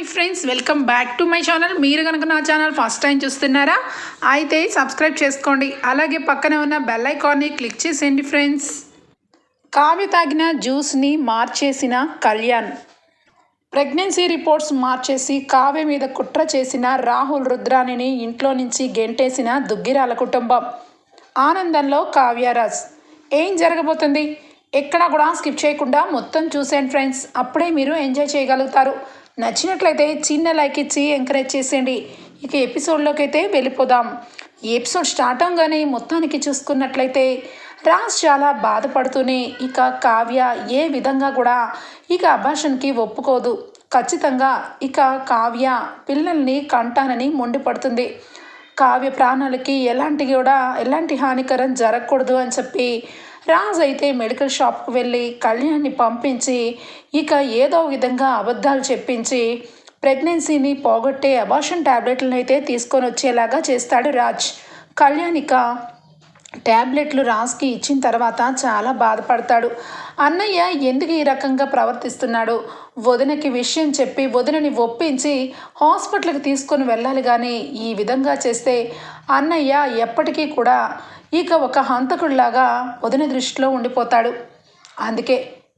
Hi friends welcome back to my channel. మీరు కనుక నా ఛానల్ ఫస్ట్ టైం చూస్తున్నారా అయితే సబ్స్క్రైబ్ చేసుకోండి. అలాగే పక్కనే ఉన్న బెల్ ఐకాన్ని క్లిక్ చేసేయండి ఫ్రెండ్స్. కావ్య తాగిన జ్యూస్ని మార్చేసిన కళ్యాణ్. ప్రెగ్నెన్సీ రిపోర్ట్స్ మార్చేసి కావ్య మీద కుట్ర చేసిన రాహుల్ రుద్రాణిని ఇంట్లో నుంచి గెంటేసిన దుగ్గిరాల కుటుంబం. ఆనందంలో కావ్యరాజ్ ఏం జరగబోతుంది? ఎక్కడా కూడా స్కిప్ చేయకుండా మొత్తం చూసేయండి ఫ్రెండ్స్. అప్పుడే మీరు ఎంజాయ్ చేయగలుగుతారు. నచ్చినట్లయితే చిన్న లైక్ ఇచ్చి ఎంకరేజ్ చేసేయండి. ఇక ఎపిసోడ్లోకి అయితే వెళ్ళిపోదాం. ఈ ఎపిసోడ్ స్టార్ట్ అవగానే మొత్తానికి చూసుకున్నట్లయితే రాజ్ చాలా బాధపడుతూనే ఇక కావ్య ఏ విధంగా కూడా ఇక అభాషణకి ఒప్పుకోదు. ఖచ్చితంగా ఇక కావ్య పిల్లల్ని కంటానని మొండిపడుతుంది. కావ్య ప్రాణాలకి ఎలాంటి కూడా ఎలాంటి హానికరం జరగకూడదు అని చెప్పి రాజ్ అయితే మెడికల్ షాప్కి వెళ్ళి కళ్యాణ్ని పంపించి ఇక ఏదో విధంగా అబద్ధాలు చెప్పించి ప్రెగ్నెన్సీని పోగొట్టే అబార్షన్ ట్యాబ్లెట్లను అయితే తీసుకొని వచ్చేలాగా చేస్తాడు రాజ్. కళ్యాణిక ట్యాబ్లెట్లు రాజ్కి ఇచ్చిన తర్వాత చాలా బాధపడతాడు. అన్నయ్య ఎందుకు ఈ రకంగా ప్రవర్తిస్తున్నాడు? వదినకి విషయం చెప్పి వదినని ఒప్పించి హాస్పిటల్కి తీసుకొని వెళ్ళాలి కానీ ఈ విధంగా చేస్తే అన్నయ్య ఎప్పటికీ కూడా ఇక ఒక హంతకుడిలాగా వదిన దృష్టిలో ఉండిపోతాడు. అందుకే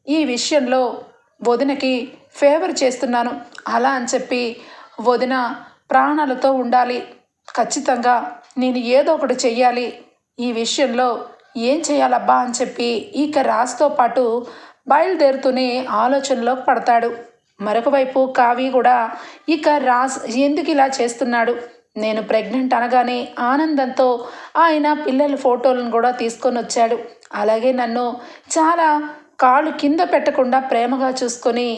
ఈ విషయంలో వదినకి ఫేవర్ చేస్తున్నాను. అలా అని చెప్పి వదిన ప్రాణాలతో ఉండాలి. ఖచ్చితంగా నేను ఏదో ఒకటి చెయ్యాలి. ఈ విషయంలో ఏం చేయాలబ్బా అని చెప్పి ఇక రాజుతో పాటు బయలుదేరుతూనే ఆలోచనలోకి పడతాడు. మరొక వైపు కావి కూడా ఇక రాజ్ ఎందుకు ఇలా చేస్తున్నాడు? నేను ప్రెగ్నెంట్ అనగానే ఆనందంతో ఆయన పిల్లల ఫోటోలను కూడా తీసుకొని వచ్చాడు. అలాగే నన్ను చాలా కాళ్ళు కింద పెట్టకుండా ప్రేమగా చూసుకొని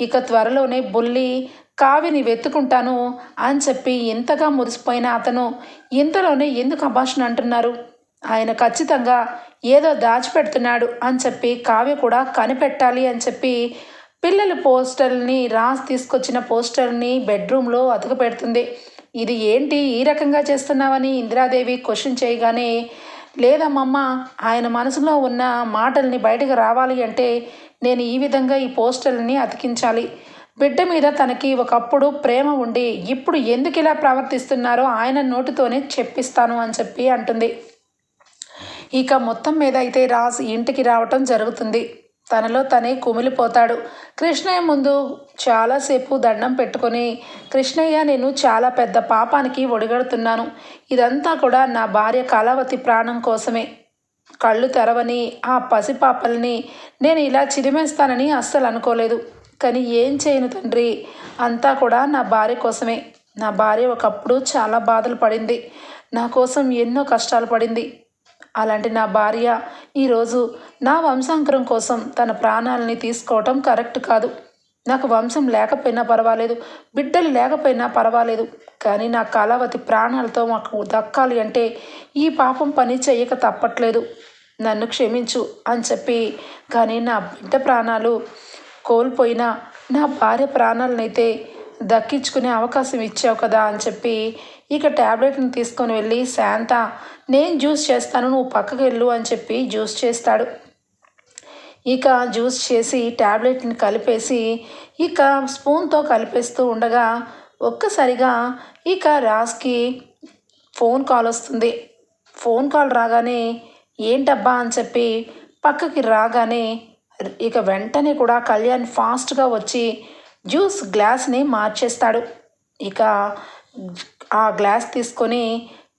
ఇక త్వరలోనే బుల్లి కావిని వెతుకుంటాను అని చెప్పి ఎంతగా మురిసిపోయిన అతను ఇంతలోనే ఎందుకు అభాషణ అంటున్నారు? ఆయన ఖచ్చితంగా ఏదో దాచిపెడుతున్నాడు అని చెప్పి కావ్య కూడా కనిపెట్టాలి అని చెప్పి పిల్లల పోస్టర్ని రాసి తీసుకొచ్చిన పోస్టర్ని బెడ్రూమ్లో అతుకు పెడుతుంది ఇది ఏంటి ఈ రకంగా చేస్తున్నావని ఇందిరాదేవి క్వశ్చన్ చేయగానే లేదమ్మమ్మ ఆయన మనసులో ఉన్న మాటల్ని బయటకు రావాలి అంటే నేను ఈ విధంగా ఈ పోస్టర్ని అతికించాలి. బిడ్డ మీద తనకి ఒకప్పుడు ప్రేమ ఉండి ఇప్పుడు ఎందుకు ఇలా ప్రవర్తిస్తున్నారో ఆయన నోటితోనే చెప్పిస్తాను అని చెప్పి అంటుంది. ఇక మొత్తం మీద అయితే రాజ్ ఇంటికి రావటం జరుగుతుంది. తనలో తనే కుమిలిపోతాడు. కృష్ణయ్య ముందు చాలాసేపు దండం పెట్టుకొని కృష్ణయ్య నేను చాలా పెద్ద పాపానికి ఒడిగడుతున్నాను. ఇదంతా కూడా నా భార్య కళావతి ప్రాణం కోసమే. కళ్ళు తెరవని ఆ పసిపాపల్ని నేను ఇలా చిరిమేస్తానని అస్సలు అనుకోలేదు. కానీ ఏం చేయను తండ్రి అంతా కూడా నా భార్య కోసమే. నా భార్య ఒకప్పుడు చాలా బాధలు పడింది. నా కోసం ఎన్నో కష్టాలు పడింది. అలాంటి నా భార్య ఈరోజు నా వంశాంకరం కోసం తన ప్రాణాలని తీసుకోవటం కరెక్ట్ కాదు. నాకు వంశం లేకపోయినా పర్వాలేదు బిడ్డలు లేకపోయినా పర్వాలేదు కానీ నా కళావతి ప్రాణాలతో మాకు దక్కాలి అంటే ఈ పాపం పని చేయక తప్పట్లేదు. నన్ను క్షమించు అని చెప్పి కానీ నా బిడ్డ ప్రాణాలు కోల్పోయినా నా భార్య ప్రాణాలనైతే దక్కించుకునే అవకాశం ఇచ్చావు కదా అని చెప్పి ఇక ట్యాబ్లెట్ని తీసుకొని వెళ్ళి శాంత నేను జ్యూస్ చేస్తాను నువ్వు పక్కకు వెళ్ళు అని చెప్పి జ్యూస్ చేస్తాడు. ఇక జ్యూస్ చేసి ట్యాబ్లెట్ని కలిపేసి ఇక స్పూన్తో కలిపేస్తూ ఉండగా ఒక్కసారిగా ఇక రాజ్కి ఫోన్ కాల్ వస్తుంది. ఫోన్ కాల్ రాగానే ఏంటబ్బా అని చెప్పి పక్కకి రాగానే ఇక వెంటనే కూడా కళ్యాణ్ ఫాస్ట్గా వచ్చి జ్యూస్ గ్లాస్ని మార్చేస్తాడు. ఇక ఆ గ్లాస్ తీసుకొని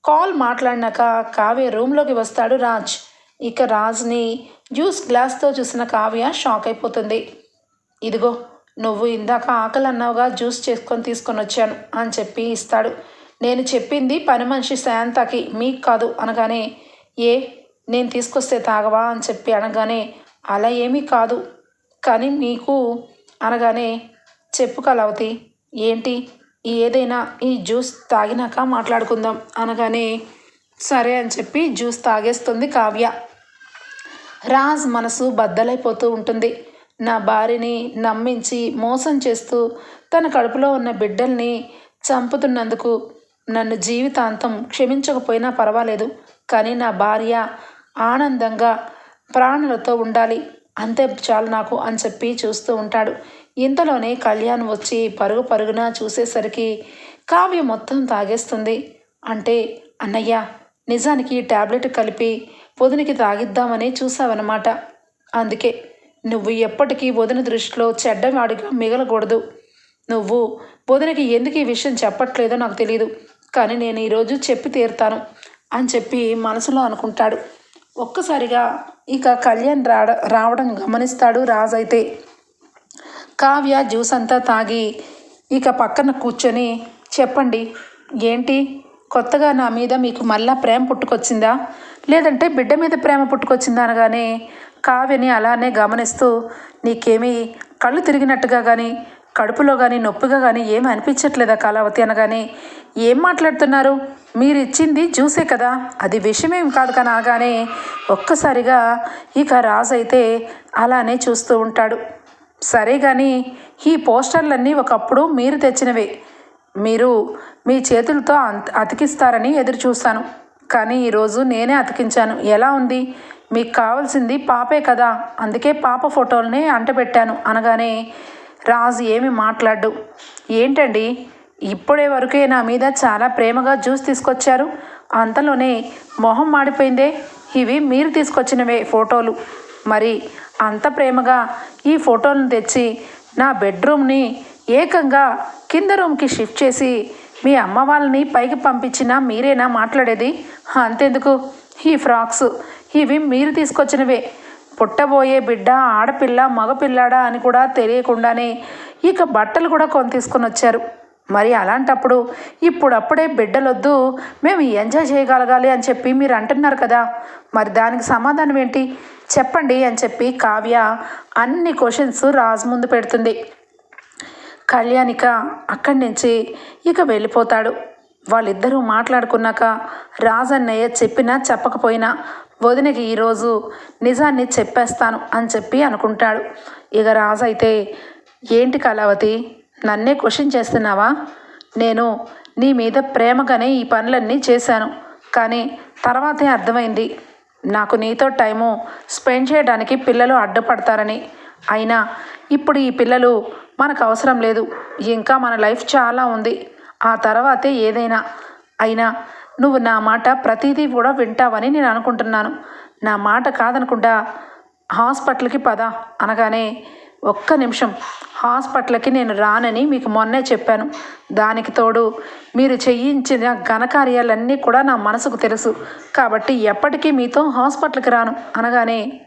కాల్ మాట్లాడినాక కావ్య రూమ్లోకి వస్తాడు రాజ్. ఇక రాజ్ని జ్యూస్ గ్లాస్తో చూసిన కావ్య షాక్ అయిపోతుంది. ఇదిగో నువ్వు ఇందాక ఆకలి అన్నావుగా జ్యూస్ చేసుకొని తీసుకొని వచ్చాను అని చెప్పి ఇస్తాడు. నేను చెప్పింది పని మనిషి శాంతకి మీకు కాదు అనగానే ఏ నేను తీసుకొస్తే తాగవా అని చెప్పి అనగానే అలా ఏమీ కాదు. కానీ మీకు అనగానే చెప్పు కలవతి ఏంటి? ఏదైనా ఈ జ్యూస్ తాగినాక మాట్లాడుకుందాం అనగానే సరే అని చెప్పి జ్యూస్ తాగేస్తుంది కావ్య. రాజ్ మనసు బద్దలైపోతూ ఉంటుంది. నా భార్యని నమ్మించి మోసం చేస్తూ తన కడుపులో ఉన్న బిడ్డల్ని చంపుతున్నందుకు నన్ను జీవితాంతం క్షమించకపోయినా పర్వాలేదు. కానీ నా భార్య ఆనందంగా ప్రాణులతో ఉండాలి. అంతే చాలు నాకు అని చెప్పి చూస్తూ ఉంటాడు. ఇంతలోనే కళ్యాణ్ వచ్చి పరుగు పరుగున చూసేసరికి కావ్య మొత్తం తాగేస్తుంది. అంటే అన్నయ్య నిజానికి టాబ్లెట్ కలిపి వదినికి తాగిద్దామని చూసావన్నమాట. అందుకే నువ్వు ఎప్పటికీ వదిన దృష్టిలో చెడ్డవాడిగా మిగలకూడదు. నువ్వు వదినకి ఎందుకు ఈ విషయం చెప్పట్లేదో నాకు తెలియదు కానీ నేను ఈరోజు చెప్పి తీరుతాను అని చెప్పి మనసులో అనుకుంటాడు. ఒక్కసారిగా ఇక కళ్యాణ్ రావడం గమనిస్తాడు రాజైతే కావ్య జ్యూస్ అంతా తాగి ఇక పక్కన కూర్చొని చెప్పండి ఏంటి? కొత్తగా నా మీద మీకు మళ్ళా ప్రేమ పుట్టుకొచ్చిందా? లేదంటే బిడ్డ మీద ప్రేమ పుట్టుకొచ్చిందా? అనగానే కావ్యని అలానే గమనిస్తూ నీకేమీ కళ్ళు తిరిగినట్టుగా కానీ కడుపులో కానీ నొప్పిగా కానీ ఏమీ అనిపించట్లేదా కళావతి? అనగానే ఏం మాట్లాడుతున్నారు? మీరు ఇచ్చింది జ్యూసే కదా అది విషయమేం కాదు కానీ ఆగానే ఒక్కసారిగా ఇక రాజు అయితే అలానే చూస్తూ ఉంటాడు. సరే కానీ ఈ పోస్టర్లన్నీ ఒకప్పుడు మీరు తెచ్చినవే. మీరు మీ చేతులతో అంత అతికిస్తారని ఎదురు చూస్తాను కానీ ఈరోజు నేనే అతికించాను. ఎలా ఉంది? మీకు కావాల్సింది పాపే కదా. అందుకే పాప ఫోటోల్ని అంటపెట్టాను అనగానే రాజు ఏమి మాట్లాడు ఏంటండి? ఇప్పుడే వరకే నా మీద చాలా ప్రేమగా జ్యూస్ తీసుకొచ్చారు. అంతలోనే మొహం మాడిపోయిందే. ఇవి మీరు తీసుకొచ్చినవే ఫోటోలు. మరి అంత ప్రేమగా ఈ ఫోటోలను తెచ్చి నా బెడ్రూమ్ని ఏకంగా కింద రూమ్కి షిఫ్ట్ చేసి మీ అమ్మ వాళ్ళని పైకి పంపించినా మీరేనా మాట్లాడేది? అంతెందుకు? ఈ ఫ్రాక్స్ ఇవి మీరు తీసుకొచ్చినవే. పుట్టబోయే బిడ్డ ఆడపిల్ల మగపిల్లాడా అని కూడా తెలియకుండానే ఇక బట్టలు కూడా కొని తీసుకొని వచ్చారు. మరి అలాంటప్పుడు ఇప్పుడప్పుడే బిడ్డలొద్దు మేము ఎంజాయ్ చేయగలగాలి అని చెప్పి మీరు అంటున్నారు కదా. మరి దానికి సమాధానం ఏంటి? చెప్పండి అని చెప్పి కావ్య అన్ని క్వశ్చన్స్ రాజు ముందు పెడుతుంది. కళ్యాణిక అక్కడి నుంచి ఇక వెళ్ళిపోతాడు. వాళ్ళిద్దరూ మాట్లాడుకున్నాక రాజన్నయ్య చెప్పినా చెప్పకపోయినా వదినకి ఈరోజు నిజాన్ని చెప్పేస్తాను అని చెప్పి అనుకుంటాడు. ఇక రాజు అయితే ఏంటి కళావతి నన్నే క్వశ్చన్ చేస్తున్నావా? నేను నీ మీద ప్రేమగానే ఈ పనులన్నీ చేశాను. కానీ తర్వాతే అర్థమైంది. నాకు నీతో టైము స్పెండ్ చేయడానికి పిల్లలు అడ్డుపడతారని. అయినా ఇప్పుడు ఈ పిల్లలు మనకు అవసరం లేదు. ఇంకా మన లైఫ్ చాలా ఉంది. ఆ తర్వాతే ఏదైనా. అయినా నువ్వు నా మాట ప్రతిదీ కూడా వింటావని నేను అనుకుంటున్నాను. నా మాట కాదనకుండా హాస్పిటల్కి పద అనగానే ఒక్క నిమిషం. హాస్పిటల్కి నేను రానని మీకు మొన్నే చెప్పాను. దానికి తోడు మీరు చేయించిన ఘనకార్యాలన్నీ కూడా నా మనసుకు తెలుసు. కాబట్టి ఎప్పటికీ మీతో హాస్పిటల్కి రాను. అనగానే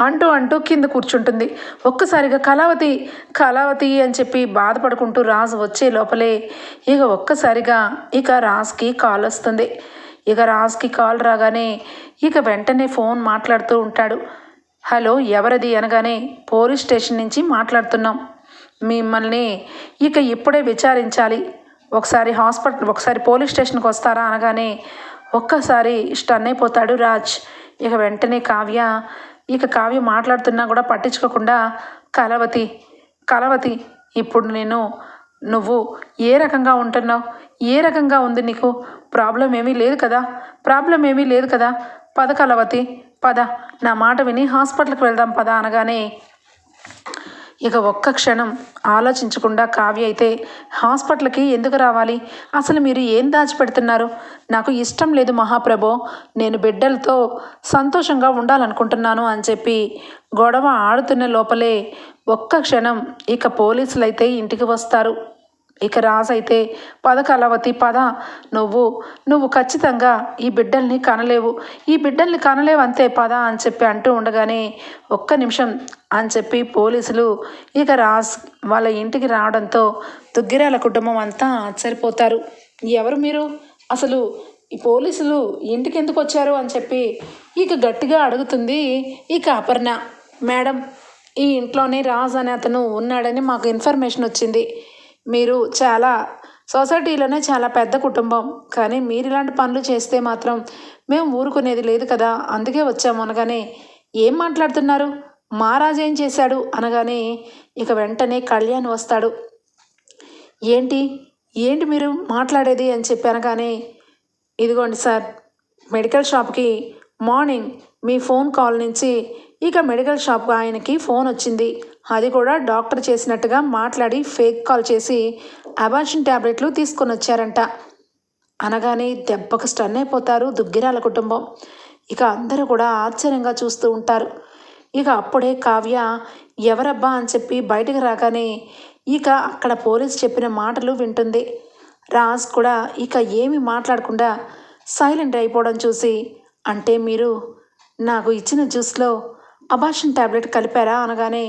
అంటూ అంటూ కింద కూర్చుంటుంది. ఒక్కసారిగా కళావతి కళావతి అని చెప్పి బాధపడుకుంటూ రాజు వచ్చే లోపలే ఇక ఒక్కసారిగా ఇక రాజ్కి కాల్ వస్తుంది. ఇక రాజ్కి కాల్ రాగానే ఇక వెంటనే ఫోన్ మాట్లాడుతూ ఉంటాడు. హలో ఎవరది అనగానే పోలీస్ స్టేషన్ నుంచి మాట్లాడుతున్నాం. మిమ్మల్ని ఇక ఇప్పుడే విచారించాలి. ఒకసారి హాస్పిటల్ ఒకసారి పోలీస్ స్టేషన్కి వస్తారా అనగానే ఒక్కసారి స్టన్ అయిపోతాడు రాజ్. ఇక వెంటనే కావ్య ఇక కావ్య మాట్లాడుతున్నా కూడా పట్టించుకోకుండా కలవతి కలవతి ఇప్పుడు నేను నువ్వు ఏ రకంగా ఉంటున్నావు? ఏ రకంగా ఉంది నీకు? ప్రాబ్లం ఏమీ లేదు కదా? ప్రాబ్లం ఏమీ లేదు కదా? పద కలవతి పద. నా మాట విని హాస్పిటల్కి వెళ్దాం పద అనగానే ఇక ఒక్క క్షణం ఆలోచించకుండా కావ్య అయితే హాస్పిటల్కి ఎందుకు రావాలి? అసలు మీరు ఏం దాచిపెడుతున్నారు? నాకు ఇష్టం లేదు మహాప్రభో. నేను బిడ్డలతో సంతోషంగా ఉండాలనుకుంటున్నాను అని చెప్పి గొడవ ఆడుతున్న లోపలే ఒక్క క్షణం ఇక పోలీసులు అయితే ఇంటికి వస్తారు. ఇక రాజైతే పద కలవతి పద. నువ్వు నువ్వు ఖచ్చితంగా ఈ బిడ్డల్ని కనలేవు. ఈ బిడ్డల్ని కనలేవు అంతే పద అని చెప్పి అంటూ ఉండగానే ఒక్క నిమిషం అని చెప్పి పోలీసులు ఇక రాజ్ వాళ్ళ ఇంటికి రావడంతో దుగ్గిరాల కుటుంబం అంతా ఆశ్చర్యపోతారు. ఎవరు మీరు? అసలు ఈ పోలీసులు ఇంటికి ఎందుకు వచ్చారు? అని చెప్పి ఇక గట్టిగా అడుగుతుంది ఇక అపర్ణ. మేడం ఈ ఇంట్లోనే రాజ్ అనే అతను ఉన్నాడని మాకు ఇన్ఫర్మేషన్ వచ్చింది. మీరు చాలా సొసైటీలోనే చాలా పెద్ద కుటుంబం. కానీ మీరు ఇలాంటి పనులు చేస్తే మాత్రం మేము ఊరుకునేది లేదు కదా. అందుకే వచ్చాము అనగానే ఏం మాట్లాడుతున్నారు? మహారాజు ఏం చేశాడు? అనగానే ఇక వెంటనే కళ్యాణ్ వస్తాడు. ఏంటి? ఏంటి మీరు మాట్లాడేది? అని చెప్పి అనగానే ఇదిగోండి సార్ మెడికల్ షాప్కి మార్నింగ్ మీ ఫోన్ కాల్ నుంచి ఇక మెడికల్ షాప్ ఆయనకి ఫోన్ వచ్చింది. అది కూడా డాక్టర్ చేసినట్టుగా మాట్లాడి ఫేక్ కాల్ చేసి అబార్షన్ ట్యాబ్లెట్లు తీసుకొని వచ్చారంట అనగానే దెబ్బకు స్టన్ అయిపోతారు దుగ్గిరాల కుటుంబం. ఇక అందరూ కూడా ఆశ్చర్యంగా చూస్తూ ఉంటారు. ఇక అప్పుడే కావ్య ఎవరబ్బా అని చెప్పి బయటకు రాగానే ఇక అక్కడ పోలీస్ చెప్పిన మాటలు వింటుంది. రాజ్ కూడా ఇక ఏమి మాట్లాడకుండా సైలెంట్ అయిపోవడం చూసి అంటే మీరు నాకు ఇచ్చిన జ్యూస్లో అబార్షన్ ట్యాబ్లెట్ కలిపారా? అనగానే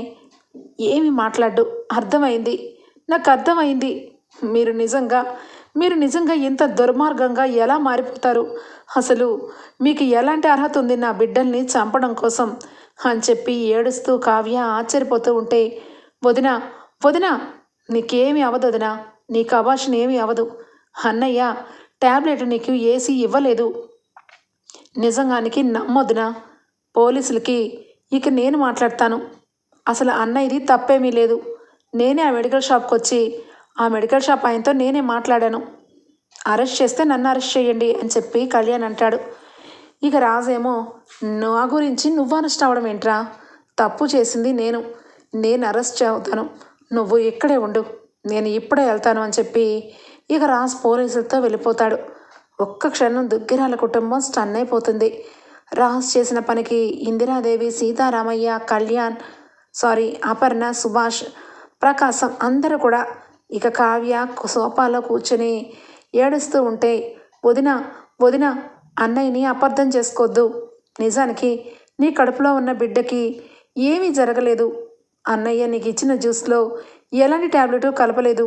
ఏమి మాట్లాడు అర్థమైంది. నాకు అర్థమైంది. మీరు నిజంగా మీరు నిజంగా ఇంత దుర్మార్గంగా ఎలా మారిపోతారు? అసలు మీకు ఎలాంటి అర్హత ఉంది నా బిడ్డల్ని చంపడం కోసం? అని చెప్పి ఏడుస్తూ కావ్య ఆశ్చర్యపోతూ ఉంటే వదిన వదిన నీకేమి అవదు వదిన. నీకు అభాషణ ఏమీ అవదు. అన్నయ్య ట్యాబ్లెట్ నీకు ఏసీ ఇవ్వలేదు. నిజంగానికి నమ్మొద్దునా పోలీసులకి. ఇక నేను మాట్లాడతాను. అసలు అన్నయ్యది తప్పేమీ లేదు. నేనే ఆ మెడికల్ షాప్కి వచ్చి ఆ మెడికల్ షాప్ ఆయనతో నేనే మాట్లాడాను. అరెస్ట్ చేస్తే నన్ను అరెస్ట్ చేయండి అని చెప్పి కళ్యాణ్ అంటాడు. ఇక రాజేమో నా గురించి నువ్వు అరెస్ట్ అవ్వడం ఏంట్రా? తప్పు చేసింది నేను. నేను అరెస్ట్ అవుతాను నువ్వు ఇక్కడే ఉండు. నేను ఇప్పుడే వెళ్తాను అని చెప్పి ఇక రాజ్ పోలీసులతో వెళ్ళిపోతాడు. ఒక్క క్షణం దుగ్గిరాల కుటుంబం స్టన్ అయిపోతుంది. రాజ్ చేసిన పనికి ఇందిరాదేవి సీతారామయ్య కళ్యాణ్ సారీ అపర్ణ సుభాష్ ప్రకాశం అందరూ కూడా ఇక కావ్య సోఫాలో కూర్చొని ఏడుస్తూ ఉంటే వదిన వదిన అన్నయ్యని అపార్థం చేసుకోవద్దు నిజానికి నీ కడుపులో ఉన్న బిడ్డకి ఏమీ జరగలేదు. అన్నయ్య నీకు ఇచ్చిన జ్యూస్లో ఎలాంటి ట్యాబ్లెట్ కలపలేదు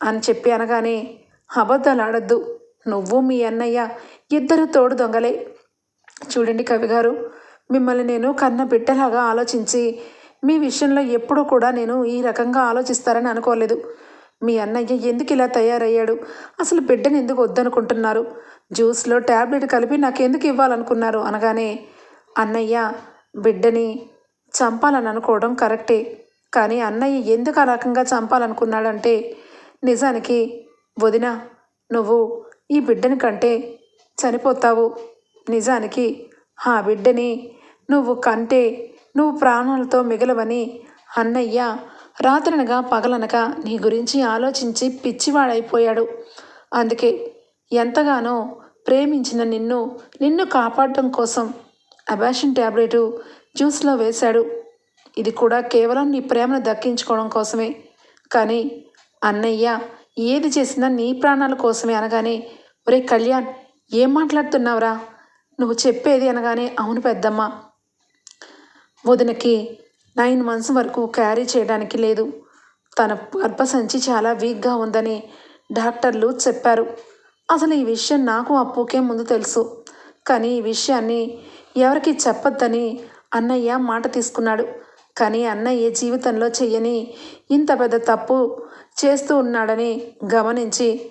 అని చెప్పి అనగానే అబద్ధాలు ఆడద్దు. నువ్వు మీ అన్నయ్య ఇద్దరు తోడు దొంగలే. చూడండి కవి గారు మిమ్మల్ని నేను కన్న బిడ్డలాగా ఆలోచించి మీ విషయంలో ఎప్పుడూ కూడా నేను ఈ రకంగా ఆలోచిస్తారని అనుకోలేదు. మీ అన్నయ్య ఎందుకు ఇలా తయారయ్యాడు? అసలు బిడ్డను ఎందుకు వద్దనుకుంటున్నారు? జ్యూస్లో ట్యాబ్లెట్ కలిపి నాకెందుకు ఇవ్వాలనుకున్నారు? అనగానే అన్నయ్య బిడ్డని చంపాలని అనుకోవడం కరెక్టే. కానీ అన్నయ్య ఎందుకు ఆ రకంగా చంపాలనుకున్నాడంటే నిజానికి వదిన నువ్వు ఈ బిడ్డని కంటే చనిపోతావు. నిజానికి ఆ బిడ్డని నువ్వు కంటే నువ్వు ప్రాణాలతో మిగలవని అన్నయ్య రాత్రనగా పగలనగా నీ గురించి ఆలోచించి పిచ్చివాడైపోయాడు. అందుకే ఎంతగానో ప్రేమించిన నిన్ను నిన్ను కాపాడటం కోసం అబాషన్ ట్యాబ్లెటు జ్యూస్లో వేశాడు. ఇది కూడా కేవలం నీ ప్రేమను దక్కించుకోవడం కోసమే. కానీ అన్నయ్య ఏది చేసినా నీ ప్రాణాల కోసమే అనగానే ఒరే కళ్యాణ్ ఏం మాట్లాడుతున్నావురా? నువ్వు చెప్పేది అనగానే అవును పెద్దమ్మ వదినకి నైన్ మంత్స్ వరకు క్యారీ చేయడానికి లేదు. తన గర్భసంచి చాలా వీక్గా ఉందని డాక్టర్లు చెప్పారు. అసలు ఈ విషయం నాకు అప్పుకే ముందు తెలుసు. కానీ ఈ విషయాన్ని ఎవరికి చెప్పొద్దని అన్నయ్య మాట తీసుకున్నాడు. కానీ అన్నయ్య జీవితంలో చెయ్యని ఇంత పెద్ద తప్పు చేస్తూ ఉన్నాడని గమనించి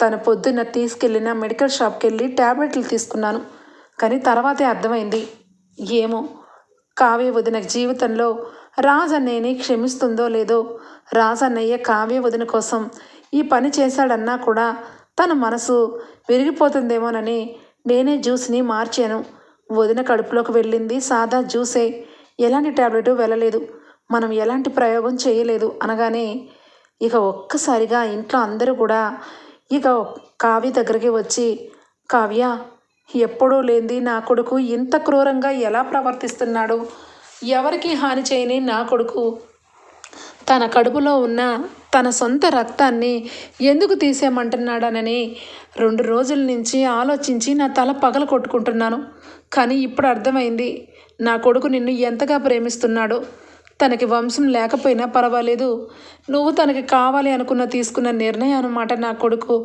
తను పొద్దున్న తీసుకెళ్ళిన మెడికల్ షాప్కి వెళ్ళి ట్యాబ్లెట్లు తీసుకున్నాను. కానీ తర్వాతే అర్థమైంది. ఏమో కావ్య వదిన జీవితంలో రాజన్నయ్యని క్షమిస్తుందో లేదో రాజన్నయ్య కావ్య వదిన కోసం ఈ పని చేశాడన్నా కూడా తన మనసు విరిగిపోతుందేమోనని నేనే జ్యూస్ని మార్చాను. వదిన కడుపులోకి వెళ్ళింది. సాదా జ్యూసే. ఎలాంటి ట్యాబ్లెట్ వెళ్ళలేదు. మనం ఎలాంటి ప్రయోగం చేయలేదు అనగానే ఇక ఒక్కసారిగా ఇంట్లో అందరూ కూడా ఇక కావ్య దగ్గరికి వచ్చి కావ్య ఎప్పుడూ లేనిది నా కొడుకు ఇంత క్రూరంగా ఎలా ప్రవర్తిస్తున్నాడు? ఎవరికి హాని చేయని నా కొడుకు? తన కడుపులో ఉన్న తన సొంత రక్తాన్ని ఎందుకు తీసేయమంటున్నాడనని రెండు రోజుల నుంచి ఆలోచించి నా తల పగల కొట్టుకుంటున్నాను. కానీ ఇప్పుడు అర్థమైంది నా కొడుకు నిన్ను ఎంతగా ప్రేమిస్తున్నాడో? తనకి వంశం లేకపోయినా పర్వాలేదు. నువ్వు తనకి కావాలి అనుకున్న తీసుకున్న నిర్ణయం అన్నమాట నా కొడుకు.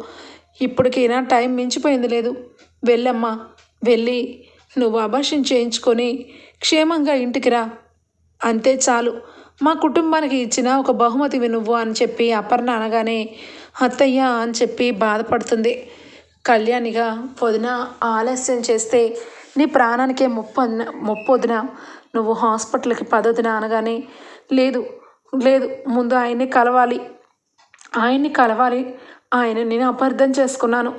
ఇప్పటికైనా టైం మించిపోయింది లేదు. వెళ్ళమ్మా వెళ్ళి నువ్వు అభాషణ చేయించుకొని క్షేమంగా ఇంటికి రా. అంతే చాలు. మా కుటుంబానికి ఇచ్చిన ఒక బహుమతివి నువ్వు అని చెప్పి అపర్ణ అనగానే అత్తయ్య అని చెప్పి బాధపడుతుంది. కళ్యాణిగా పొదిన ఆలస్యం చేస్తే నీ ప్రాణానికే ముప్పు అన్న ముప్పు వదిన. నువ్వు హాస్పిటల్కి పదొదిన అనగానే లేదు లేదు ముందు ఆయన్ని కలవాలి. ఆయన్ని కలవాలి. ఆయన నేను అపార్థం చేసుకున్నాను.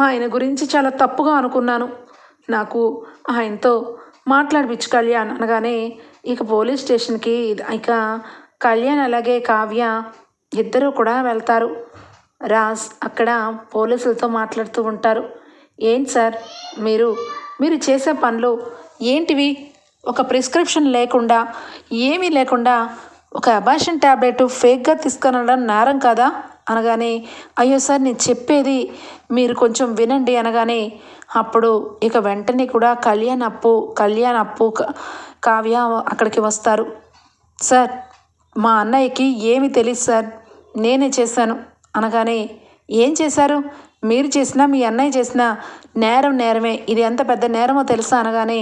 ఆయన గురించి చాలా తప్పుగా అనుకున్నాను. నాకు ఆయనతో మాట్లాడిపించు కళ్యాణ్ అనగానే ఇక పోలీస్ స్టేషన్కి ఇక కళ్యాణ్ అలాగే కావ్య ఇద్దరూ కూడా వెళ్తారు. రాజ్ అక్కడ పోలీసులతో మాట్లాడుతూ ఉంటారు. ఏంటి సార్ మీరు మీరు చేసే పనులు ఏంటివి? ఒక ప్రిస్క్రిప్షన్ లేకుండా ఏమీ లేకుండా ఒక అబాషన్ ట్యాబ్లెట్ ఫేక్గా తీసుకునడం నేరం కదా? అనగానే అయ్యో సార్ నేను చెప్పేది మీరు కొంచెం వినండి అనగానే అప్పుడు ఇక వెంటనే కూడా కళ్యాణ్ అప్పు కళ్యాణ్ అప్పు కావ్య అక్కడికి వస్తారు. సార్ మా అన్నయ్యకి ఏమి తెలియదు సార్. నేనే చేశాను అనగానే ఏం చేశారు? మీరు చేసినా మీ అన్నయ్య చేసినా నేరం నేరమే. ఇది ఎంత పెద్ద నేరమో తెలుసా? అనగానే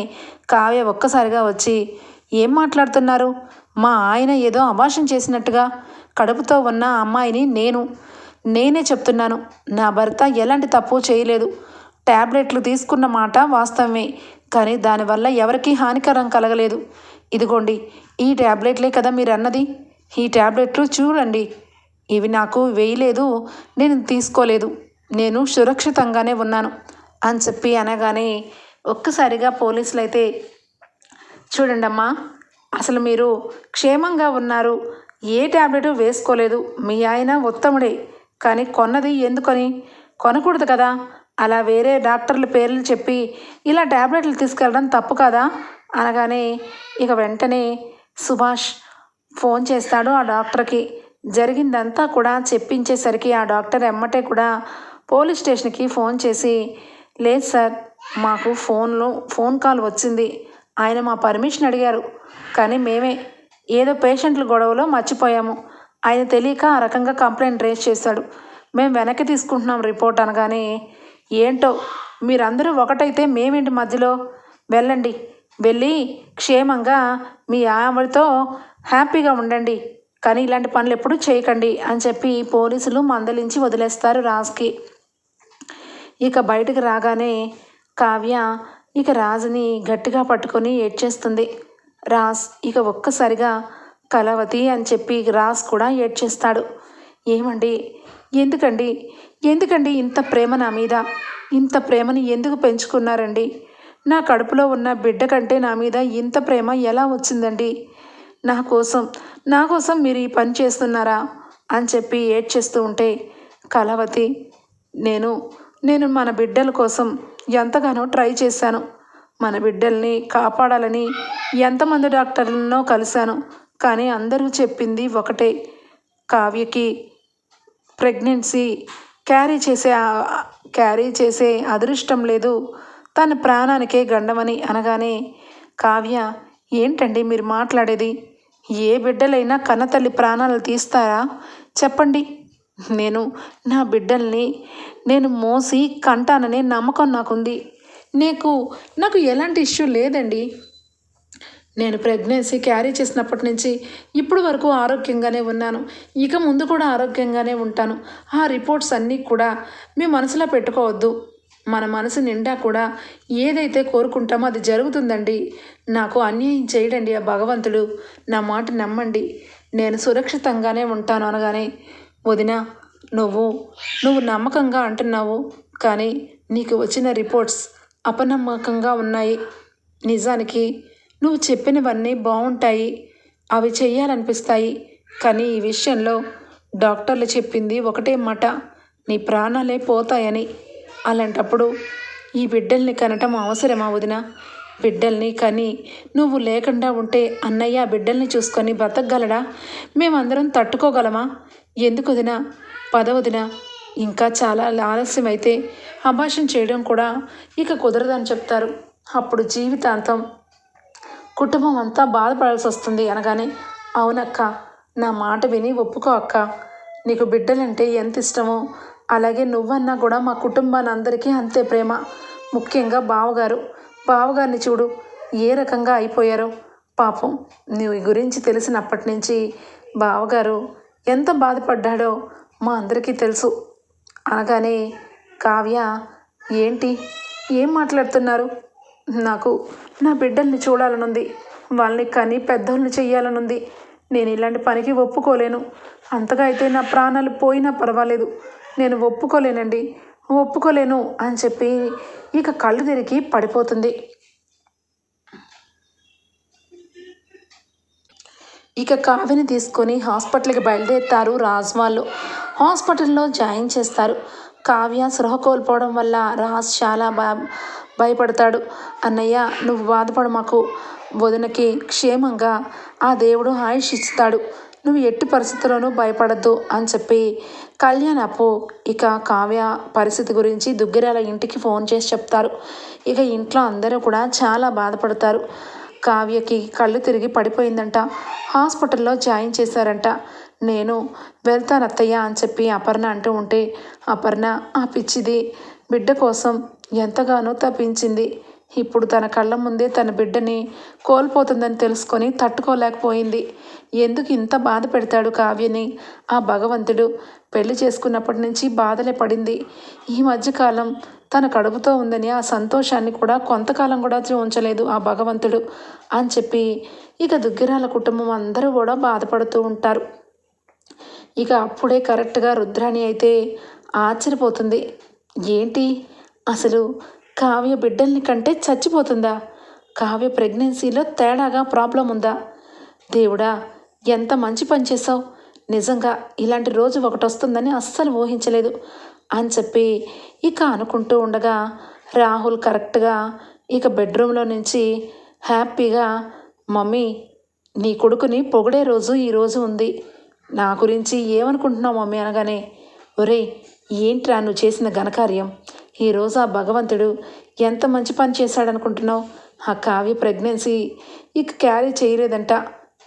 కావ్య ఒక్కసారిగా వచ్చి ఏం మాట్లాడుతున్నారు? మా ఆయన ఏదో అభాషం చేసినట్టుగా కడుపుతో ఉన్న అమ్మాయిని నేను నేనే చెప్తున్నాను. నా భర్త ఎలాంటి తప్పు చేయలేదు. ట్యాబ్లెట్లు తీసుకున్న మాట వాస్తవమే కానీ దానివల్ల ఎవరికీ హానికరం కలగలేదు. ఇదిగోండి ఈ ట్యాబ్లెట్లే కదా మీరు అన్నది ఈ ట్యాబ్లెట్లు చూడండి. ఇవి నాకు వేయలేదు నేను తీసుకోలేదు. నేను సురక్షితంగానే ఉన్నాను అని చెప్పి అనగానే ఒక్కసారిగా పోలీసులు అయితే చూడండి అమ్మా అసలు మీరు క్షేమంగా ఉన్నారు. ఏ ట్యాబ్లెట్ వేసుకోలేదు. మీ ఆయన ఉత్తముడే. కానీ కొన్నది ఎందుకని? కొనకూడదు కదా. అలా వేరే డాక్టర్ల పేర్లు చెప్పి ఇలా ట్యాబ్లెట్లు తీసుకెళ్ళడం తప్పు కదా? అనగానే ఇక వెంటనే సుభాష్ ఫోన్ చేస్తాడు ఆ డాక్టర్కి. జరిగిందంతా కూడా చెప్పించేసరికి ఆ డాక్టర్ ఎమ్మటే కూడా పోలీస్ స్టేషన్కి ఫోన్ చేసి లేదు సార్ మాకు ఫోన్లో ఫోన్ కాల్ వచ్చింది. ఆయన మా పర్మిషన్ అడిగారు. కానీ మేమే ఏదో పేషెంట్ల గొడవలో మర్చిపోయాము. ఆయన తెలియక ఆ రకంగా కంప్లైంట్ రేస్ చేశాడు. మేము వెనక్కి తీసుకుంటున్నాం రిపోర్ట్ అనగానే ఏంటో మీరందరూ ఒకటైతే మేమేంటి మధ్యలో? వెళ్ళండి. వెళ్ళి క్షేమంగా మీ ఆవిడతో హ్యాపీగా ఉండండి. కానీ ఇలాంటి పనులు ఎప్పుడూ చేయకండి అని చెప్పి పోలీసులు మందలించి వదిలేస్తారు రాజ్కి. ఇక బయటకు రాగానే కావ్య ఇక రాజుని గట్టిగా పట్టుకొని ఏడ్చేస్తుంది. రాజ్ ఇక ఒక్కసారిగా కలవతి అని చెప్పి రాజ్ కూడా ఏడ్చేస్తాడు. ఏమండి? ఎందుకండి? ఎందుకండి ఇంత ప్రేమ నా మీద? ఇంత ప్రేమని ఎందుకు పెంచుకున్నారండి? నా కడుపులో ఉన్న బిడ్డ కంటే నా మీద ఇంత ప్రేమ ఎలా వచ్చిందండి? నా కోసం నా కోసం మీరు ఈ పని చేస్తున్నారా? అని చెప్పి ఏడ్చేస్తూ ఉంటే కలవతి నేను నేను మన బిడ్డల కోసం ఎంతగానో ట్రై చేశాను. మన బిడ్డల్ని కాపాడాలని ఎంతమంది డాక్టర్లనో కలిశాను. కానీ అందరూ చెప్పింది ఒకటే. కావ్యకి ప్రెగ్నెన్సీ క్యారీ చేసే క్యారీ చేసే అదృష్టం లేదు. తన ప్రాణానికే గండమని అనగానే కావ్య ఏంటండి మీరు మాట్లాడేది? ఏ బిడ్డలైనా కన్నతల్లి ప్రాణాలు తీస్తారా? చెప్పండి. నేను నా బిడ్డల్ని నేను మోసి కంటాననే నమ్మకం నాకుంది. నీకు నాకు ఎలాంటి ఇష్యూ లేదండి. నేను ప్రెగ్నెన్సీ క్యారీ చేసినప్పటి నుంచి ఇప్పుడు వరకు ఆరోగ్యంగానే ఉన్నాను. ఇక ముందు కూడా ఆరోగ్యంగానే ఉంటాను. ఆ రిపోర్ట్స్ అన్నీ కూడా మీ మనసులో పెట్టుకోవద్దు. మన మనసు నిండా కూడా ఏదైతే కోరుకుంటామో అది జరుగుతుందండి. నాకు అన్యాయం చేయడండి ఆ భగవంతుడు. నా మాట నమ్మండి. నేను సురక్షితంగానే ఉంటాను అనగానే వదిన నువ్వు నువ్వు నమ్మకంగా అంటున్నావు కానీ నీకు వచ్చిన రిపోర్ట్స్ అపనమ్మకంగా ఉన్నాయి. నిజానికి నువ్వు చెప్పినవన్నీ బాగుంటాయి అవి చేయాలనిపిస్తాయి కానీ ఈ విషయంలో డాక్టర్లు చెప్పింది ఒకటే మాట నీ ప్రాణాలే పోతాయని. అలాంటప్పుడు ఈ బిడ్డల్ని కనటం అవసరమా వదిన? బిడ్డల్ని కని నువ్వు లేకుండా ఉంటే అన్నయ్య బిడ్డల్ని చూసుకొని బ్రతకగలడా? మేమందరం తట్టుకోగలమా? ఎందుకు వదిన పదవదిన? ఇంకా చాలా ఆలస్యమైతే అయితే అభాషణ చేయడం కూడా ఇక కుదరదని చెప్తారు. అప్పుడు జీవితాంతం కుటుంబం అంతా బాధపడాల్సి వస్తుంది అనగానే అవునక్క నా మాట విని ఒప్పుకో అక్క. నీకు బిడ్డలంటే ఎంత ఇష్టమో అలాగే నువ్వన్నా కూడా మా కుటుంబాన్ని అందరికీ అంతే ప్రేమ. ముఖ్యంగా బావగారు. బావగారిని చూడు ఏ రకంగా అయిపోయారో. పాపం నీ గురించి తెలిసినప్పటి నుంచి బావగారు ఎంత బాధపడ్డాడో మా అందరికీ తెలుసు. అనగానే కావ్య ఏంటి? ఏం మాట్లాడుతున్నారు? నాకు నా బిడ్డల్ని చూడాలనుంది. వాళ్ళని కని పెద్దోళ్ళని చెయ్యాలనుంది. నేను ఇలాంటి పనికి ఒప్పుకోలేను. అంతగా అయితే నా ప్రాణాలు పోయినా పర్వాలేదు. నేను ఒప్పుకోలేనండి. ఒప్పుకోలేను అని చెప్పి ఇక కళ్ళు తిరిగి పడిపోతుంది. ఇక కావ్యని తీసుకొని హాస్పిటల్కి బయలుదేరుతారు రాజ్ వాళ్ళు హాస్పిటల్లో జాయిన్ చేస్తారు. కావ్య సృహ కోల్పోవడం వల్ల రాజ్ చాలా బా భయపడతాడు. అన్నయ్య నువ్వు బాధపడు మాకు. వదినకి క్షేమంగా ఆ దేవుడు ఆయుష్ ఇస్తాడు. నువ్వు ఎట్టి పరిస్థితుల్లోనూ భయపడద్దు అని చెప్పి కళ్యాణ్ అప్పు ఇక కావ్య పరిస్థితి గురించి దుగ్గిరాల ఇంటికి ఫోన్ చేసి చెప్తారు. ఇక ఇంట్లో అందరూ కూడా చాలా బాధపడతారు. కావ్యకి కళ్ళు తిరిగి పడిపోయిందంట. హాస్పిటల్లో జాయిన్ చేశారంట. నేను వెళ్తాను అత్తయ్య అని చెప్పి అపర్ణ అంటూ ఉంటే అపర్ణ ఆ పిచ్చిది బిడ్డ కోసం ఎంతగానో తప్పించింది. ఇప్పుడు తన కళ్ళ ముందే తన బిడ్డని కోల్పోతుందని తెలుసుకొని తట్టుకోలేకపోయింది. ఎందుకు ఇంత బాధ పెడతాడు కావ్యని? ఆ భగవంతుడు పెళ్ళి చేసుకున్నప్పటి నుంచి బాధలే పడింది. ఈ మధ్యకాలం తన కడుపుతో ఉందని ఆ సంతోషాన్ని కూడా కొంతకాలం కూడా ఉంచలేదు ఆ భగవంతుడు అని చెప్పి ఇక దుగ్గిరాల కుటుంబం అందరూ కూడా బాధపడుతూ ఉంటారు. ఇక అప్పుడే కరెక్ట్గా రుద్రాణి అయితే ఆశ్చర్యపోతుంది. ఏంటి? అసలు కావ్య బిడ్డల్ని కంటే చచ్చిపోతుందా? కావ్య ప్రెగ్నెన్సీలో తేడాగా ప్రాబ్లం ఉందా? దేవుడా ఎంత మంచి పని చేసావు నిజంగా ఇలాంటి రోజు ఒకటి వస్తుందని అస్సలు ఊహించలేదు. అని చెప్పి ఇక అనుకుంటూ ఉండగా రాహుల్ కరెక్ట్గా ఇక బెడ్రూమ్లో నుంచి హ్యాపీగా మమ్మీ నీ కొడుకుని పొగిడే రోజు ఈరోజు ఉంది. నా గురించి ఏమనుకుంటున్నావు మమ్మీ? అనగానే ఒరే ఏంట్రా నువ్వు చేసిన ఘనకార్యం? ఈరోజు ఆ భగవంతుడు ఎంత మంచి పని చేశాడనుకుంటున్నావు? ఆ కావ్య ప్రెగ్నెన్సీ ఇక క్యారీ చేయలేదంట.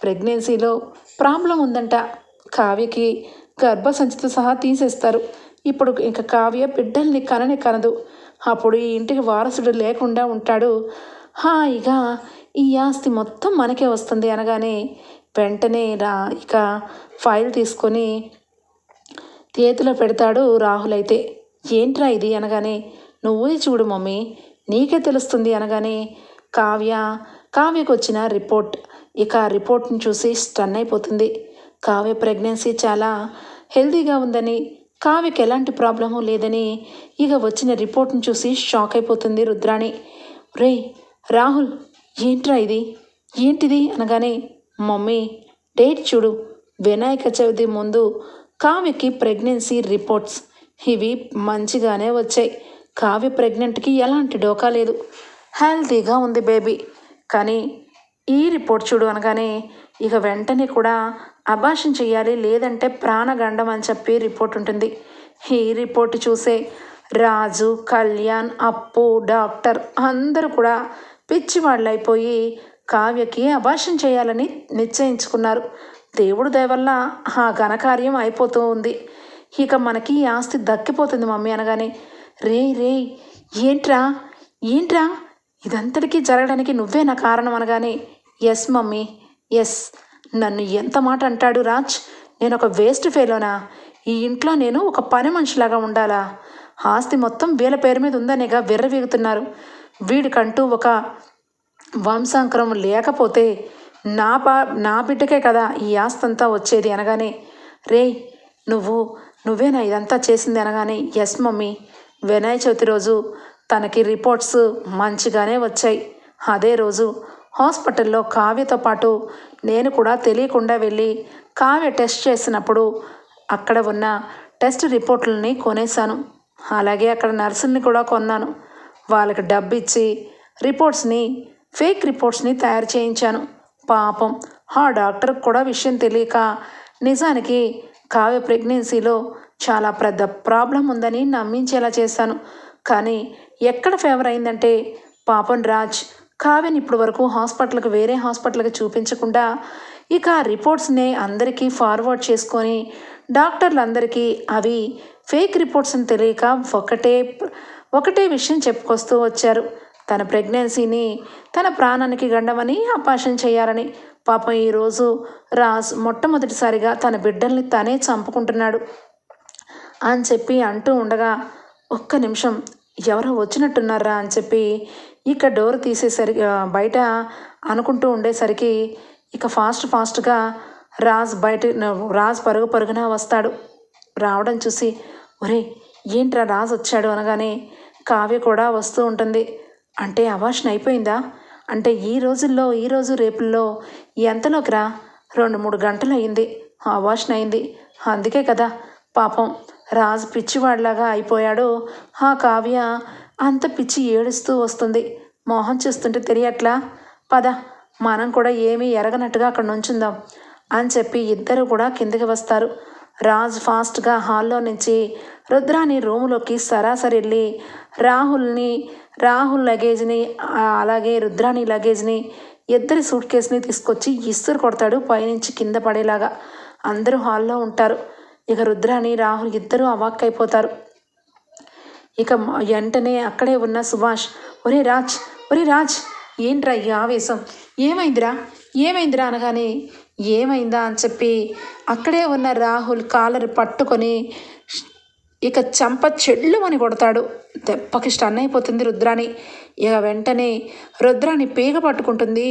ప్రెగ్నెన్సీలో ప్రాబ్లం ఉందంట. కావ్యకి గర్భసంచితో సహా తీసేస్తారు. ఇప్పుడు ఇంక కావ్య బిడ్డల్ని కనని కనదు. అప్పుడు ఈ ఇంటికి వారసుడు లేకుండా ఉంటాడు. హాయిగా ఈ ఆస్తి మొత్తం మనకే వస్తుంది అనగానే వెంటనే రా ఇక ఫైల్ తీసుకొని చేతిలో పెడతాడు రాహుల్ అయితే ఏంట్రా ఇది అనగానే నువ్వే చూడు మమ్మీ నీకే తెలుస్తుంది అనగానే కావ్య కావ్యకు వచ్చిన రిపోర్ట్. ఇక ఆ రిపోర్ట్ని చూసి స్టన్ అయిపోతుంది. కావ్య ప్రెగ్నెన్సీ చాలా హెల్తీగా ఉందని కావ్యకి ఎలాంటి ప్రాబ్లము లేదని ఇక వచ్చిన రిపోర్ట్ని చూసి షాక్ అయిపోతుంది రుద్రాణి. రే రాహుల్ ఏంట్రా ఇది? ఏంటిది? అనగానే మమ్మీ డేట్ చూడు. వినాయక చవితి ముందు కావ్యకి ప్రెగ్నెన్సీ రిపోర్ట్స్. ఇవి మంచిగానే వచ్చాయి. కావ్య ప్రెగ్నెంట్కి ఎలాంటి డోకా లేదు. హెల్తీగా ఉంది బేబీ. కానీ ఈ రిపోర్ట్ చూడు అనగానే ఇక వెంటనే కూడా అభాషణ చేయాలి లేదంటే ప్రాణగండం అని చెప్పి రిపోర్ట్ ఉంటుంది. ఈ రిపోర్ట్ చూసే రాజు కళ్యాణ్ అప్పు డాక్టర్ అందరూ కూడా పిచ్చివాళ్ళైపోయి కావ్యకి అభాషణ చేయాలని నిశ్చయించుకున్నారు. దేవుడు దయవల్ల ఆ ఘనకార్యం అయిపోతూ ఉంది. ఇక మనకి ఈ ఆస్తి దక్కిపోతుంది మమ్మీ అనగానే రే రే ఏంట్రా ఏంట్రా? ఇదంతటికీ జరగడానికి నువ్వే నా కారణం అనగానే ఎస్ మమ్మీ ఎస్ నన్ను ఎంత మాట అంటాడు రాజ్? నేను ఒక వేస్ట్ ఫెలోనా? ఈ ఇంట్లో నేను ఒక పని మనిషిలాగా ఉండాలా? ఆస్తి మొత్తం వీళ్ళ పేరు మీద ఉందనేగా విర్రవీగుతున్నారు. వీడికంటూ ఒక వంశాంకరం లేకపోతే నా పా నా బిడ్డకే కదా ఈ ఆస్తి అంతా వచ్చేది అనగానే రే నువ్వు నువ్వేనా ఇదంతా చేసింది? అనగానే ఎస్ మమ్మీ. వినాయక చవితి రోజు తనకి రిపోర్ట్స్ మంచిగానే వచ్చాయి. అదే రోజు హాస్పిటల్లో కావ్యతో పాటు నేను కూడా తెలియకుండా వెళ్ళి కావ్య టెస్ట్ చేసినప్పుడు అక్కడ ఉన్న టెస్ట్ రిపోర్ట్లని కొనేశాను. అలాగే అక్కడ నర్సుల్ని కూడా కొన్నాను. వాళ్ళకి డబ్బు ఇచ్చి రిపోర్ట్స్ని ఫేక్ రిపోర్ట్స్ని తయారు చేయించాను. పాపం ఆ డాక్టర్కి కూడా విషయం తెలియక నిజానికి కావ్య ప్రెగ్నెన్సీలో చాలా పెద్ద ప్రాబ్లం ఉందని నమ్మించేలా చేశాను. కానీ ఎక్కడ ఫేవర్ అయిందంటే పాపం రాజ్ కావ్యని ఇప్పటి వరకు హాస్పిటల్కి వేరే హాస్పిటల్కి చూపించకుండా ఇక ఆ అందరికీ ఫార్వర్డ్ చేసుకొని డాక్టర్లందరికీ అవి ఫేక్ రిపోర్ట్స్ అని తెలియక ఒకటే ఒకటే విషయం చెప్పుకొస్తూ వచ్చారు. తన ప్రెగ్నెన్సీని తన ప్రాణానికి గండమని అపాషం చేయాలని. పాపం ఈరోజు రాజ్ మొట్టమొదటిసారిగా తన బిడ్డల్ని తనే చంపుకుంటున్నాడు అని చెప్పి అంటూ ఉండగా ఒక్క నిమిషం ఎవరో వచ్చినట్టున్నారా అని చెప్పి ఇక డోర్ తీసేసరికి బయట అనుకుంటూ ఉండేసరికి ఇక ఫాస్ట్ ఫాస్ట్గా రాజ్ బయట రాజ్ పరుగు పరుగున వస్తాడు. రావడం చూసి ఒరే ఏంట్రా రాజ్ వచ్చాడు? అనగానే కావ్య కూడా వస్తూ ఉంటుంది. అంటే అవాషన్ అయిపోయిందా? అంటే ఈ రోజుల్లో ఈ రోజు రేపుల్లో ఎంతలోకి రా? రెండు మూడు గంటలు అయింది అవాషన్ అయింది. అందుకే కదా పాపం. రాజు పిచ్చివాడిలాగా అయిపోయాడు. ఆ కావ్య అంత పిచ్చి ఏడుస్తూ వస్తుంది. మోహం చూస్తుంటే తెలియట్లా? పద మనం కూడా ఏమీ ఎరగనట్టుగా అక్కడ నుంచుందాం అని చెప్పి ఇద్దరు కూడా కిందకి వస్తారు. రాజ్ ఫాస్ట్గా హాల్లో నుంచి రుద్రాని రూములోకి సరాసరి వెళ్ళి రాహుల్ని రాహుల్ లగేజ్ని అలాగే రుద్రాని లగేజ్ని ఇద్దరి సూట్ కేసుని తీసుకొచ్చి ఇసురు కొడతాడు పైనుంచి కింద పడేలాగా. అందరూ హాల్లో ఉంటారు. ఇక రుద్రాని రాహుల్ ఇద్దరూ అవాక్కైపోతారు ఇక వెంటనే అక్కడే ఉన్న సుభాష్ ఒరే రాజ్ ఒరే రాజ్ ఏంట్రా ఈ ఆవేశం? ఏమైందిరా? ఏమైందిరా? అనగానే ఏమైందా? అని చెప్పి అక్కడే ఉన్న రాహుల్ కాలర్ పట్టుకొని ఇక చంప చెళ్ళుమని కొడతాడు. దెబ్బకి స్టన్ అయిపోతుంది రుద్రాని. ఇక వెంటనే రుద్రాని పీగ పట్టుకుంటుంది.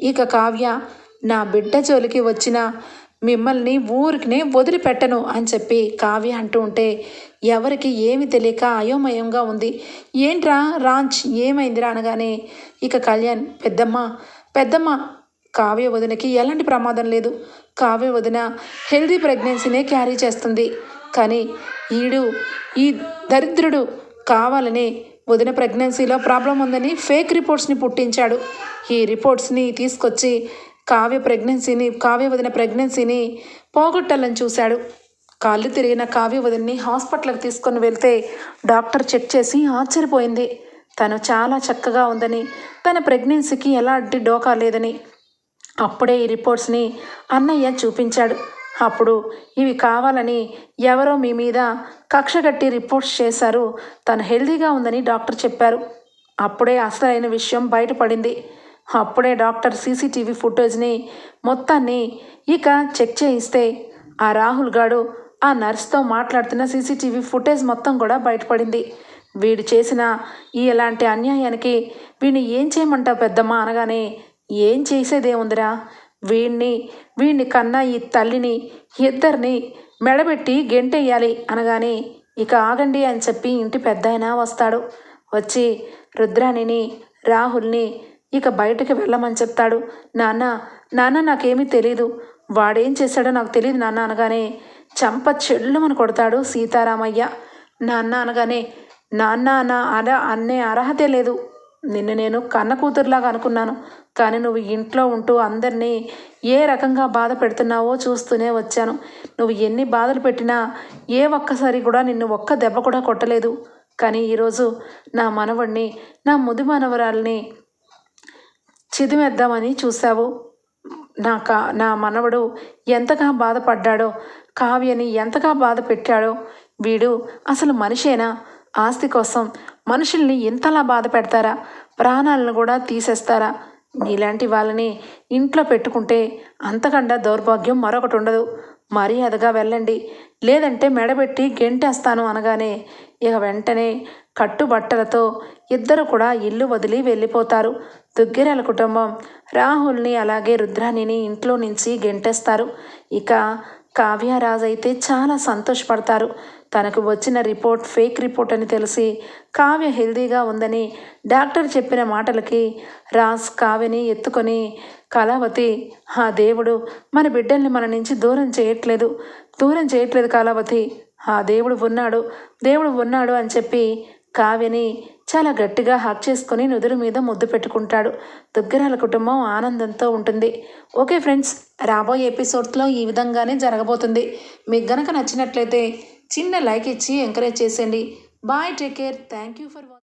ఇక కావ్య నా బిడ్డ జోలికి వచ్చిన మిమ్మల్ని ఊరికినే వదిలిపెట్టను అని చెప్పి కావ్య అంటూ ఉంటే ఎవరికి ఏమి తెలియక అయోమయంగా ఉంది. ఏంట్రా రాంచ్ ఏమైందిరా అనగానే ఇక కళ్యాణ్ పెద్దమ్మ పెద్దమ్మ కావ్య వదినకి ఎలాంటి ప్రమాదం లేదు. కావ్య వదిన హెల్దీ ప్రెగ్నెన్సీనే క్యారీ చేస్తుంది. కానీ ఈడు ఈ దరిద్రుడు కావాలని వదిన ప్రెగ్నెన్సీలో ప్రాబ్లం ఉందని ఫేక్ రిపోర్ట్స్ని పుట్టించాడు. ఈ రిపోర్ట్స్ని తీసుకొచ్చి కావ్య ప్రెగ్నెన్సీని కావ్య వదిన ప్రెగ్నెన్సీని పోగొట్టాలని చూశాడు. కాళ్ళు తిరిగిన కావ్య వదిన్ని హాస్పిటల్కి తీసుకొని వెళ్తే డాక్టర్ చెక్ చేసి ఆశ్చర్యపోయింది. తను చాలా చక్కగా ఉందని తన ప్రెగ్నెన్సీకి ఎలాంటి డోకా లేదని. అప్పుడే ఈ రిపోర్ట్స్ని అన్నయ్య చూపించాడు. అప్పుడు ఇవి కావాలని ఎవరో మీ మీద కక్ష కట్టి రిపోర్ట్స్ చేశారు. తను హెల్దీగా ఉందని డాక్టర్ చెప్పారు. అప్పుడే అసలైన విషయం బయటపడింది. అప్పుడే డాక్టర్ సీసీటీవీ ఫుటేజ్ని మొత్తాన్ని ఇక చెక్ చేయిస్తే ఆ రాహుల్ గాడు ఆ నర్స్తో మాట్లాడుతున్న సీసీటీవీ ఫుటేజ్ మొత్తం కూడా బయటపడింది. వీడు చేసిన ఈ ఎలాంటి అన్యాయానికి వీడిని ఏం చేయమంటావు పెద్దమ్మ అనగానే ఏం చేసేదేముందిరా వీణ్ణి వీణ్ణి కన్నా ఈ తల్లిని ఇద్దరిని మెడబెట్టి గెంటెయ్యాలి అనగానే ఇక ఆగండి అని చెప్పి ఇంటి పెద్దాయన వస్తాడు. వచ్చి రుద్రాణిని రాహుల్ని ఇక బయటకు వెళ్ళమని చెప్తాడు. నాన్న నాన్న నాకేమీ తెలీదు. వాడేం చేశాడో నాకు తెలియదు నాన్న అనగానే చంప చెల్లుమని కొడతాడు సీతారామయ్య. నాన్న అనగానే నాన్న అన్న అర అన్నే అర్హతే లేదు. నిన్ను నేను కన్న కూతురులాగా అనుకున్నాను. కానీ నువ్వు ఇంట్లో ఉంటూ అందరినీ ఏ రకంగా బాధ పెడుతున్నావో చూస్తూనే వచ్చాను. నువ్వు ఎన్ని బాధలు పెట్టినా ఏ ఒక్కసారి కూడా నిన్ను ఒక్క దెబ్బ కూడా కొట్టలేదు. కానీ ఈరోజు నా మనవడిని నా ముది మనవరాల్ని చిదిమేద్దామని చూశావు. నా కా నా మనవడు ఎంతగా బాధపడ్డాడో కావ్యని ఎంతగా బాధ పెట్టాడో వీడు అసలు మనిషేనా? ఆస్తి కోసం మనుషుల్ని ఇంతలా బాధ పెడతారా? ప్రాణాలను కూడా తీసేస్తారా? నీలాంటి వాళ్ళని ఇంట్లో పెట్టుకుంటే అంతకన్నా దౌర్భాగ్యం మరొకటి ఉండదు. మర్యాదగా వెళ్ళండి. లేదంటే మెడబెట్టి గెంటేస్తాను అనగానే ఇక వెంటనే కట్టుబట్టలతో ఇద్దరు కూడా ఇల్లు వదిలి వెళ్ళిపోతారు. దుగ్గిరాల కుటుంబం రాహుల్ని అలాగే రుద్రాణిని ఇంట్లో నుంచి గెంటేస్తారు. ఇక కావ్యరాజ్ అయితే చాలా సంతోషపడతారు. తనకు వచ్చిన రిపోర్ట్ ఫేక్ రిపోర్ట్ అని తెలిసి కావ్య హెల్దీగా ఉందని డాక్టర్ చెప్పిన మాటలకి రాజ్ కావ్యని ఎత్తుకొని కళావతి ఆ దేవుడు మన బిడ్డల్ని మన నుంచి దూరం చేయట్లేదు. దూరం చేయట్లేదు కళావతి. ఆ దేవుడు ఉన్నాడు. దేవుడు ఉన్నాడు అని చెప్పి కావ్యని చాలా గట్టిగా హక్ చేసుకొని నుదురు మీద ముద్దు పెట్టుకుంటాడు. దుగ్గరాల కుటుంబం ఆనందంతో ఉంటుంది. ఓకే ఫ్రెండ్స్ రాబోయే ఎపిసోడ్స్లో ఈ విధంగానే జరగబోతుంది. మీకు గనక నచ్చినట్లయితే చిన్న లైక్ ఇచ్చి ఎంకరేజ్ చేసేయండి. Bye take care. Thank you for watching